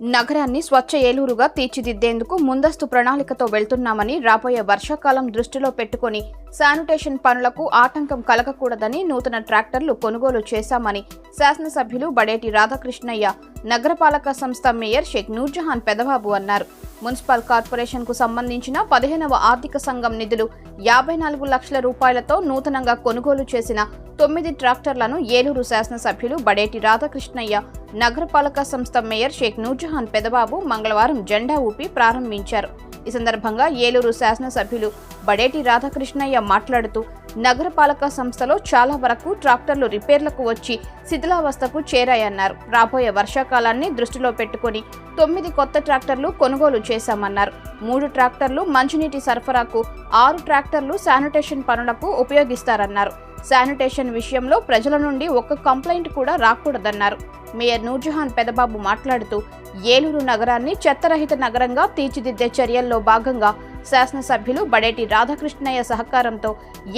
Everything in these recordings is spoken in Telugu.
నగరాన్ని స్వచ్ఛ ఏలూరుగా తీర్చిదిద్దేందుకు ముందస్తు ప్రణాళికతో వెళ్తున్నామని రాబోయే వర్షాకాలం దృష్టిలో పెట్టుకుని శానిటేషన్ పనులకు ఆటంకం కలగకూడదని నూతన ట్రాక్టర్లు కొనుగోలు చేశామని శాసనసభ్యులు బడేటి రాధాకృష్ణయ్య నగరపాలక సంస్థ మేయర్ షేక్ నూర్జహాన్ పెదబాబు అన్నారు. మున్సిపల్ కార్పొరేషన్కు సంబంధించిన పదిహేనవ ఆర్థిక సంఘం నిధులు యాభై నాలుగు లక్షల రూపాయలతో నూతనంగా కొనుగోలు చేసిన తొమ్మిది ట్రాక్టర్లను ఏలూరు శాసనసభ్యులు బడేటి రాధాకృష్ణయ్య నగరపాలక సంస్థ మేయర్ షేక్ నూర్జహాన్ పెదబాబు మంగళవారం జెండా ఊపి ప్రారంభించారు. ఈ సందర్భంగా ఏలూరు శాసనసభ్యులు బడేటి రాధాకృష్ణయ్య మాట్లాడుతూ నగరపాలక సంస్థలో చాలా వరకు ట్రాక్టర్లు రిపేర్లకు వచ్చి శిథిలావస్థకు చేరాయన్నారు. రాబోయే వర్షాకాలాన్ని దృష్టిలో పెట్టుకుని తొమ్మిది కొత్త ట్రాక్టర్లు కొనుగోలు చేశామన్నారు. మూడు ట్రాక్టర్లు మంచినీటి సరఫరాకు ఆరు ట్రాక్టర్లు శానిటేషన్ పనులకు ఉపయోగిస్తారన్నారు. శానిటేషన్ విషయంలో ప్రజల నుండి ఒక్క కంప్లైంట్ కూడా రాకూడదన్నారు. మేయర్ నూర్జహాన్ పెదబాబు మాట్లాడుతూ ఏలూరు నగరాన్ని చెత్తరహిత నగరంగా తీర్చిదిద్దే చర్యల్లో భాగంగా శాసనసభ్యులు బడేటి రాధాకృష్ణయ్య సహకారంతో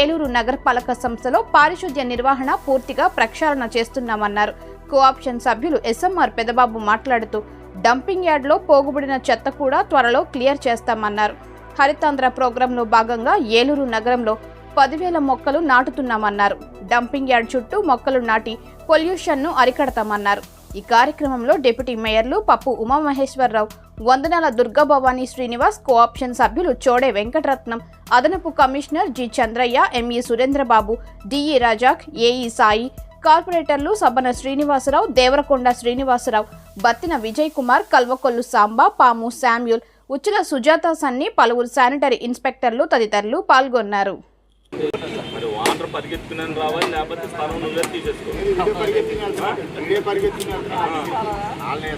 ఏలూరు నగరపాలక సంస్థలో పారిశుద్ధ్య నిర్వహణ పూర్తిగా ప్రక్షాళన చేస్తున్నామన్నారు. కోఆప్షన్ సభ్యులు ఎస్ఎంఆర్ పెదబాబు మాట్లాడుతూ డంపింగ్ యార్డ్లో పోగుబడిన చెత్త కూడా త్వరలో క్లియర్ చేస్తామన్నారు. హరితాంధ్ర ప్రోగ్రాంలో భాగంగా ఏలూరు నగరంలో పదివేల మొక్కలు నాటుతున్నామన్నారు. డంపింగ్ యార్డ్ చుట్టూ మొక్కలు నాటి పొల్యూషన్ను అరికడతామన్నారు. ఈ కార్యక్రమంలో డిప్యూటీ మేయర్లు పప్పు ఉమామహేశ్వరరావు వందనాల దుర్గాభవాని శ్రీనివాస్ కోఆప్షన్ సభ్యులు చోడే వెంకటరత్నం అదనపు commissioner G Chandraiah ME Surendrababu DE Razak AE Sai కార్పొరేటర్లు సబ్బన శ్రీనివాసరావు దేవరకొండ శ్రీనివాసరావు బత్తిన విజయ్ కుమార్ కల్వకొల్లు సాంబా పాము శామ్యూల్ ఉచ్చుల సుజాత సన్ని పలువురు శానిటరీ ఇన్స్పెక్టర్లు తదితరులు పాల్గొన్నారు. మరి వాటర్ పరిగెత్తుకుని రావాలి లేకపోతే స్థలం నువ్వే తీసేసుకో. వాళ్ళని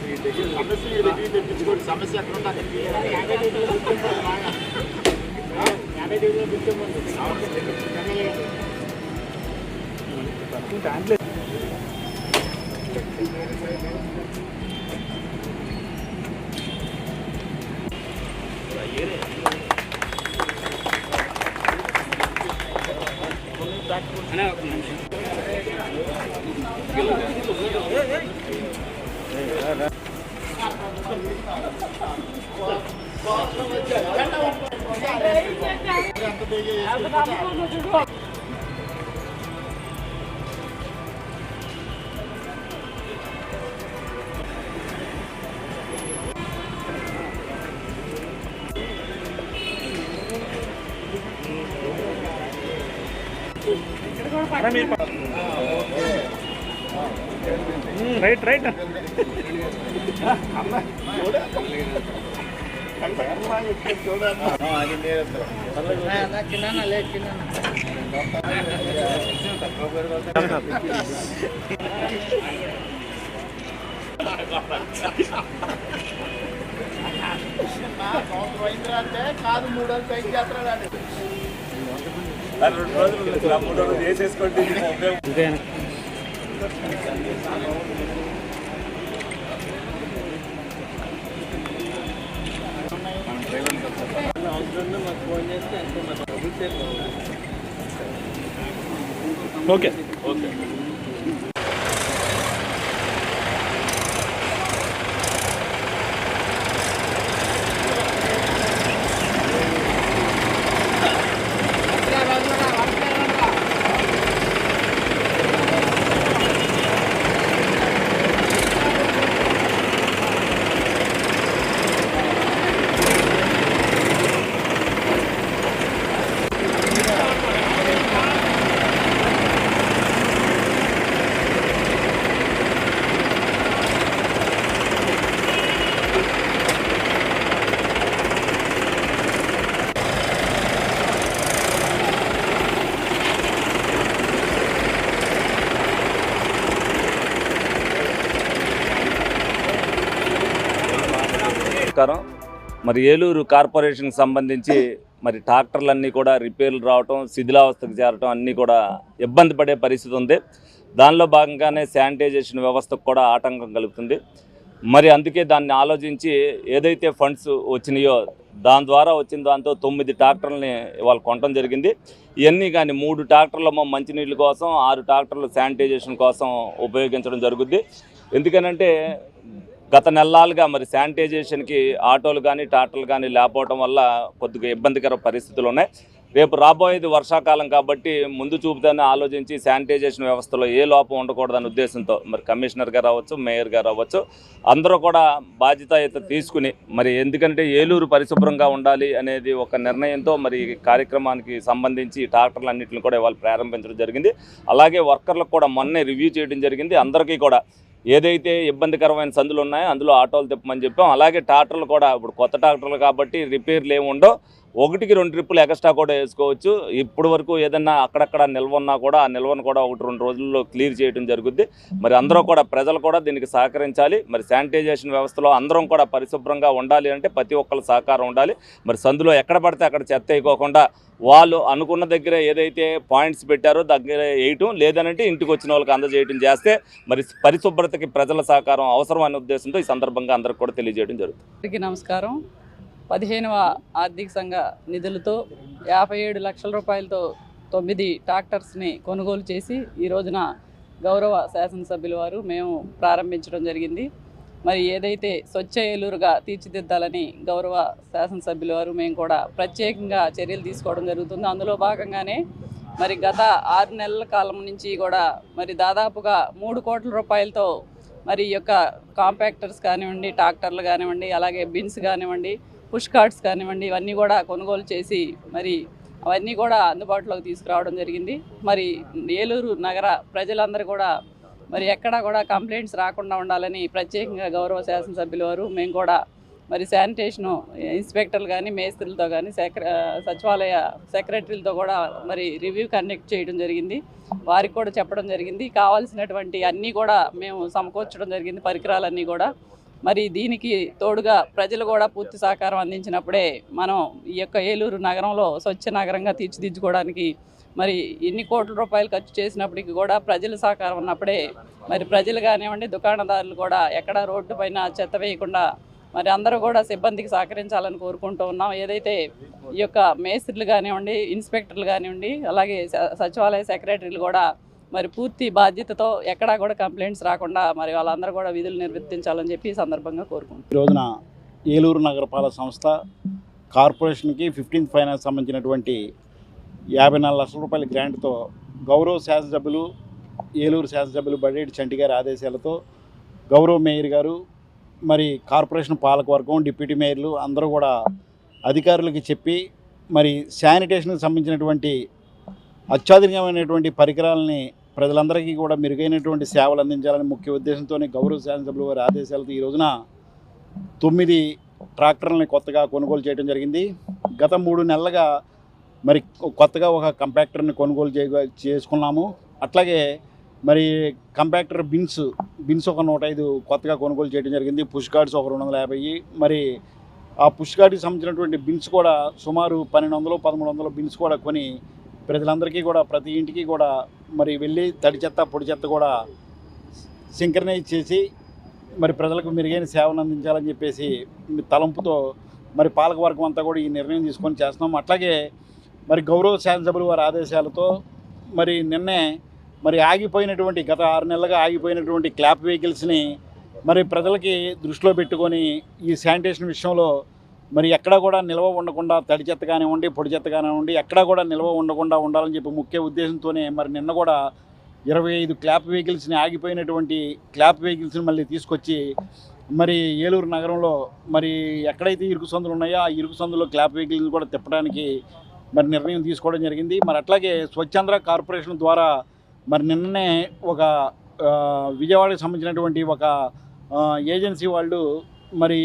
అసలు ఈ దగ్గర సమస్య ఈ దగ్గర తెప్పించుకోండి సమస్య ఎక్కడ ఉంది అక్కడికి రైట్ రైట్ కాదు మూడు రోజులు పైకి చేస్తాడు రెండు రోజులు మూడు రోజులు చేసేసుకోండి ఉపయోగం ఓకే ఓకే నమస్కారం మరి ఏలూరు కార్పొరేషన్కి సంబంధించి మరి ట్రాక్టర్లన్నీ కూడా రిపేర్లు రావటం శిథిలావస్థకు చేరటం అన్నీ కూడా ఇబ్బంది పడే పరిస్థితి ఉంది. దానిలో భాగంగానే శానిటైజేషన్ వ్యవస్థకు కూడా ఆటంకం కలుగుతుంది. మరి అందుకే దాన్ని ఆలోచించి ఏదైతే ఫండ్స్ వచ్చినాయో దాని ద్వారా వచ్చిన దాంతో తొమ్మిది ట్రాక్టర్లని ఇవాళ కొనడం జరిగింది. ఇవన్నీ కానీ మూడు ట్రాక్టర్లు మంచినీళ్ళ కోసం ఆరు ట్రాక్టర్లు శానిటైజేషన్ కోసం ఉపయోగించడం జరుగుద్ది. ఎందుకనంటే గత నెలలుగా మరి శానిటైజేషన్కి ఆటోలు కానీ టాటర్లు కానీ లేకపోవడం వల్ల కొద్దిగా ఇబ్బందికర పరిస్థితులు ఉన్నాయి. రేపు రాబోయేది వర్షాకాలం కాబట్టి ముందు చూపుతానే ఆలోచించి శానిటైజేషన్ వ్యవస్థలో ఏ లోపం ఉండకూడదనే ఉద్దేశంతో మరి కమిషనర్ గారు అవ్వచ్చు మేయర్ గారు అవ్వచ్చు అందరూ కూడా బాధ్యత తీసుకుని మరి ఎందుకంటే ఏలూరు పరిశుభ్రంగా ఉండాలి అనేది ఒక నిర్ణయంతో మరి కార్యక్రమానికి సంబంధించి ట్రాక్టర్లు అన్నింటిని కూడా ఇవాళ ప్రారంభించడం జరిగింది. అలాగే వర్కర్లకు కూడా మొన్నే రివ్యూ చేయడం జరిగింది. అందరికీ కూడా ఏదైతే ఇబ్బందికరమైన సందులు ఉన్నాయో అందులో ఆటోలు తిప్పమని చెప్పాం. అలాగే ట్రాక్టర్లు కూడా ఇప్పుడు కొత్త ట్రాక్టర్లు కాబట్టి రిపేర్లు ఏమి ఉండవు. ఒకటికి రెండు ట్రిప్పులు ఎక్స్ట్రా కూడా వేసుకోవచ్చు. ఇప్పుడు వరకు ఏదన్నా అక్కడక్కడ నిల్వ ఉన్నా కూడా ఆ నిల్వను కూడా ఒకటి రెండు రోజుల్లో క్లియర్ చేయడం జరుగుద్ది. మరి అందరూ కూడా ప్రజలు కూడా దీనికి సహకరించాలి. మరి శానిటైజేషన్ వ్యవస్థలో అందరం కూడా పరిశుభ్రంగా ఉండాలి అంటే ప్రతి ఒక్కరు సహకారం ఉండాలి. మరి సందులో ఎక్కడ పడితే అక్కడ చెత్త వేయకోకుండా వాళ్ళు అనుకున్న దగ్గర ఏదైతే పాయింట్స్ పెట్టారో దగ్గర వేయటం లేదనంటే ఇంటికి వచ్చిన వాళ్ళకి అందజేయటం చేస్తే మరి పరిశుభ్రతకి ప్రజల సహకారం అవసరం అనే ఉద్దేశంతో ఈ సందర్భంగా అందరికి కూడా తెలియజేయడం జరుగుతుంది. నమస్కారం. పదిహేనవ ఆర్థిక సంఘ నిధులతో యాభై ఏడు లక్షల రూపాయలతో తొమ్మిది ట్రాక్టర్స్ని కొనుగోలు చేసి ఈ రోజున గౌరవ శాసనసభ్యుల వారు మేము ప్రారంభించడం జరిగింది. మరి ఏదైతే స్వచ్ఛ ఏలూరుగా తీర్చిదిద్దాలని గౌరవ శాసనసభ్యుల వారు మేము కూడా ప్రత్యేకంగా చర్యలు తీసుకోవడం జరుగుతుంది. అందులో భాగంగానే మరి గత ఆరు నెలల కాలం నుంచి కూడా మరి దాదాపుగా మూడు కోట్ల రూపాయలతో మరి ఈ యొక్క కాంపాక్టర్స్ కానివ్వండి ట్రాక్టర్లు కానివ్వండి అలాగే బిన్స్ కానివ్వండి పుష్ కార్డ్స్ కానివ్వండి ఇవన్నీ కూడా కొనుగోలు చేసి మరి అవన్నీ కూడా అందుబాటులోకి తీసుకురావడం జరిగింది. మరి ఏలూరు నగర ప్రజలందరూ కూడా మరి ఎక్కడా కూడా కంప్లైంట్స్ రాకుండా ఉండాలని ప్రత్యేకంగా గౌరవ శాసనసభ్యుల వారు మేము కూడా మరి శానిటేషను ఇన్స్పెక్టర్లు కానీ మేస్త్రులతో కానీ సెక్ర సచివాలయ సెక్రటరీలతో కూడా మరి రివ్యూ కండక్ట్ చేయడం జరిగింది. వారికి కూడా చెప్పడం జరిగింది. కావాల్సినటువంటి అన్నీ కూడా మేము సమకూర్చడం జరిగింది పరికరాలన్నీ కూడా. మరి దీనికి తోడుగా ప్రజలు కూడా పూర్తి సహకారం అందించినప్పుడే మనం ఈ యొక్క ఏలూరు నగరంలో స్వచ్ఛ నగరంగా తీర్చిదిద్దుకోవడానికి మరి ఎన్ని కోట్ల రూపాయలు ఖర్చు చేసినప్పటికీ కూడా ప్రజల సహకారం ఉన్నప్పుడే మరి ప్రజలు కానివ్వండి దుకాణదారులు కూడా ఎక్కడ రోడ్డు పైన చెత్త వేయకుండా మరి అందరూ కూడా సిబ్బందికి సహకరించాలని కోరుకుంటూ ఉన్నాం. ఏదైతే ఈ యొక్క మేస్త్రులు కానివ్వండి ఇన్స్పెక్టర్లు కానివ్వండి అలాగే స- సచివాలయ సెక్రటరీలు కూడా మరి పూర్తి బాధ్యతతో ఎక్కడా కూడా కంప్లైంట్స్ రాకుండా మరి వాళ్ళందరూ కూడా విధులు నిర్వర్తించాలని చెప్పి సందర్భంగా కోరుకుంటున్నాం. ఈ రోజున ఏలూరు నగరపాలక సంస్థ కార్పొరేషన్కి ఫిఫ్టీన్త్ ఫైనాన్స్ సంబంధించినటువంటి యాభై నాలుగు లక్షల రూపాయల గ్రాంట్తో గౌరవ శాసనసభ్యులు ఏలూరు శాసనసభ్యులు బడేటి చంటి గారి ఆదేశాలతో గౌరవ మేయర్ గారు మరి కార్పొరేషన్ పాలకవర్గం డిప్యూటీ మేయర్లు అందరూ కూడా అధికారులకి చెప్పి మరి శానిటేషన్కి సంబంధించినటువంటి అత్యాధునికమైనటువంటి పరికరాలని ప్రజలందరికీ కూడా మెరుగైనటువంటి సేవలు అందించాలని ముఖ్య ఉద్దేశంతోనే గౌరవ శాసనసభ్యుల వారి ఆదేశాలతో ఈ రోజున తొమ్మిది ట్రాక్టర్లని కొత్తగా కొనుగోలు చేయడం జరిగింది. గత మూడు నెలలుగా మరి కొత్తగా ఒక కంపాక్టర్ని కొనుగోలు చేయ చేసుకున్నాము. అట్లాగే మరి కంపాక్టర్ బిన్స్ బిన్స్ ఒక నూట ఐదు కొత్తగా కొనుగోలు చేయడం జరిగింది. పుష్ కార్డ్స్ ఒక రెండు వందల యాభై. మరి ఆ పుష్ కార్డ్కి సంబంధించినటువంటి బిన్స్ కూడా సుమారు పన్నెండు వందలు పదమూడు వందలు బిన్స్ కూడా కొని ప్రజలందరికీ కూడా ప్రతి ఇంటికి కూడా మరి వెళ్ళి తడి చెత్త పొడి చెత్త కూడా సింక్రనైజ్ చేసి మరి ప్రజలకు మెరుగైన సేవలు అందించాలని చెప్పేసి తలంపుతో మరి పాలకవర్గం అంతా కూడా ఈ నిర్ణయం తీసుకొని చేస్తున్నాం. అట్లాగే మరి గౌరవ శాసనసభ్యులు వారి ఆదేశాలతో మరి నిన్నే మరి ఆగిపోయినటువంటి గత ఆరు నెలలుగా ఆగిపోయినటువంటి క్లాప్ వెహికల్స్ని మరి ప్రజలకి దృష్టిలో పెట్టుకొని ఈ శానిటేషన్ విషయంలో మరి ఎక్కడ కూడా నిల్వ ఉండకుండా తడి చెత్త కానివ్వండి పొడి చెత్త కానివ్వండి ఎక్కడ కూడా నిల్వ ఉండకుండా ఉండాలని చెప్పి ముఖ్య ఉద్దేశంతోనే మరి నిన్న కూడా ఇరవై ఐదు క్లాప్ వెహికల్స్ని ఆగిపోయినటువంటి క్లాప్ వెహికల్స్ని మళ్ళీ తీసుకొచ్చి మరి ఏలూరు నగరంలో మరి ఎక్కడైతే ఇరుకు సందులు ఉన్నాయో ఆ ఇరుకు సందులో క్లాప్ వెహికల్ని కూడా తిప్పడానికి మరి నిర్ణయం తీసుకోవడం జరిగింది. మరి అట్లాగే స్వచ్ఛంద్ర కార్పొరేషన్ ద్వారా మరి నిన్ననే ఒక విజయవాడకి సంబంధించినటువంటి ఒక ఏజెన్సీ వాళ్ళు మరి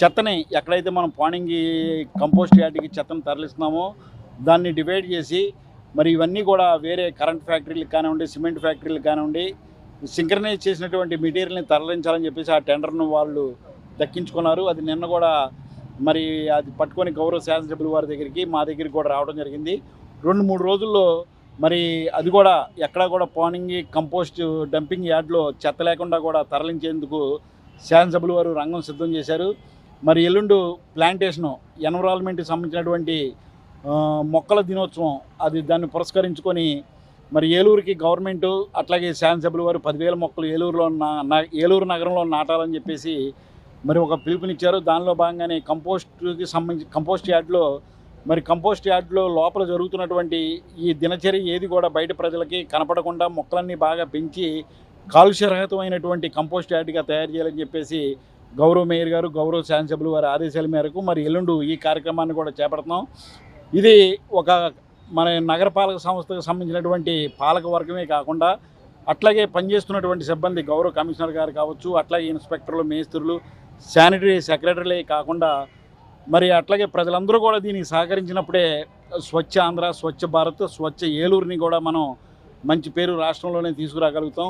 చెత్తని ఎక్కడైతే మనం పాణింగి కంపోస్ట్ యార్డ్కి చెత్తను తరలిస్తున్నామో దాన్ని డివైడ్ చేసి మరి ఇవన్నీ కూడా వేరే కరెంట్ ఫ్యాక్టరీలకు కానివ్వండి సిమెంట్ ఫ్యాక్టరీలకు కానివ్వండి సింక్రనైజ్ చేసినటువంటి మెటీరియల్ని తరలించాలని చెప్పేసి ఆ టెండర్ను వాళ్ళు దక్కించుకున్నారు. అది నిన్న కూడా మరి అది పట్టుకొని గౌరవ శాసనసభ్యుల వారి దగ్గరికి మా దగ్గరికి కూడా రావడం జరిగింది. రెండు మూడు రోజుల్లో మరి అది కూడా ఎక్కడా కూడా పానింగ్ కంపోస్ట్ డంపింగ్ యార్డ్లో చెత్త లేకుండా కూడా తరలించేందుకు శాసనసభ్యుల వారు రంగం సిద్ధం చేశారు. మరి ఎల్లుండు ప్లాంటేషను ఎన్విరాన్మెంట్కి సంబంధించినటువంటి మొక్కల దినోత్సవం అది దాన్ని పురస్కరించుకొని మరి ఏలూరుకి గవర్నమెంట్ అట్లాగే శాసనసభ్యులు వారు పదివేల మొక్కలు ఏలూరులో ఏలూరు నగరంలో నాటాలని చెప్పేసి మరి ఒక పిలుపునిచ్చారు. దానిలో భాగంగానే కంపోస్ట్కి సంబంధించి కంపోస్ట్ యార్డ్లో మరి కంపోస్ట్ యార్డ్లో లోపల జరుగుతున్నటువంటి ఈ దినచర్య ఏది కూడా బయట ప్రజలకి కనపడకుండా మొక్కలన్నీ బాగా పెంచి కాలుష్యరహితమైనటువంటి కంపోస్ట్ యార్డ్గా తయారు చేయాలని చెప్పేసి గౌరవ మేయర్ గారు గౌరవ శాసనసభ్యులు వారి ఆదేశాల మేరకు మరి ఎల్లుండు ఈ కార్యక్రమాన్ని కూడా చేపడుతున్నాం. ఇది ఒక మన నగరపాలక సంస్థకు సంబంధించినటువంటి పాలక వర్గమే కాకుండా అట్లాగే పనిచేస్తున్నటువంటి సిబ్బంది గౌరవ కమిషనర్ గారు కావచ్చు అట్లాగే ఇన్స్పెక్టర్లు మేస్త్రులు శానిటరీ సెక్రటరీలే కాకుండా మరి అట్లాగే ప్రజలందరూ కూడా దీనికి సహకరించినప్పుడే స్వచ్ఛ ఆంధ్ర స్వచ్ఛ భారత్ స్వచ్ఛ ఏలూరుని కూడా మనం మంచి పేరు రాష్ట్రంలోనే తీసుకురాగలుగుతాం.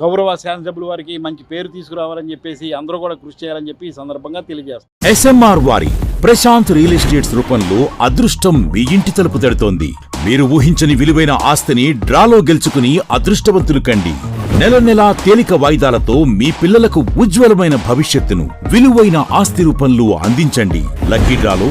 గౌరవ శాసనసభ్యుల వారికి మంచి పేరు తీసుకురావాలని చెప్పేసి అందరూ కూడా కృషి చేయాలని చెప్పి ఈ సందర్భంగా తెలియజేస్తాం. ఎస్ఎంఆర్ వారి ప్రశాంత్ రియల్ ఎస్టేట్స్ రూపంలో అదృష్టం మీ ఇంటి తలుపు తడుతోంది. మీరు ఊహించని విలువైన ఆస్తిని డ్రాలో గెలుచుకుని అదృష్టవంతులు కండి. నెల నెలా తేలిక వాయిదాలతో మీ పిల్లలకు ఉజ్వలమైన భవిష్యత్తును విలువైన ఆస్తి రూపంలో అందించండి. లక్కీ డ్రాలో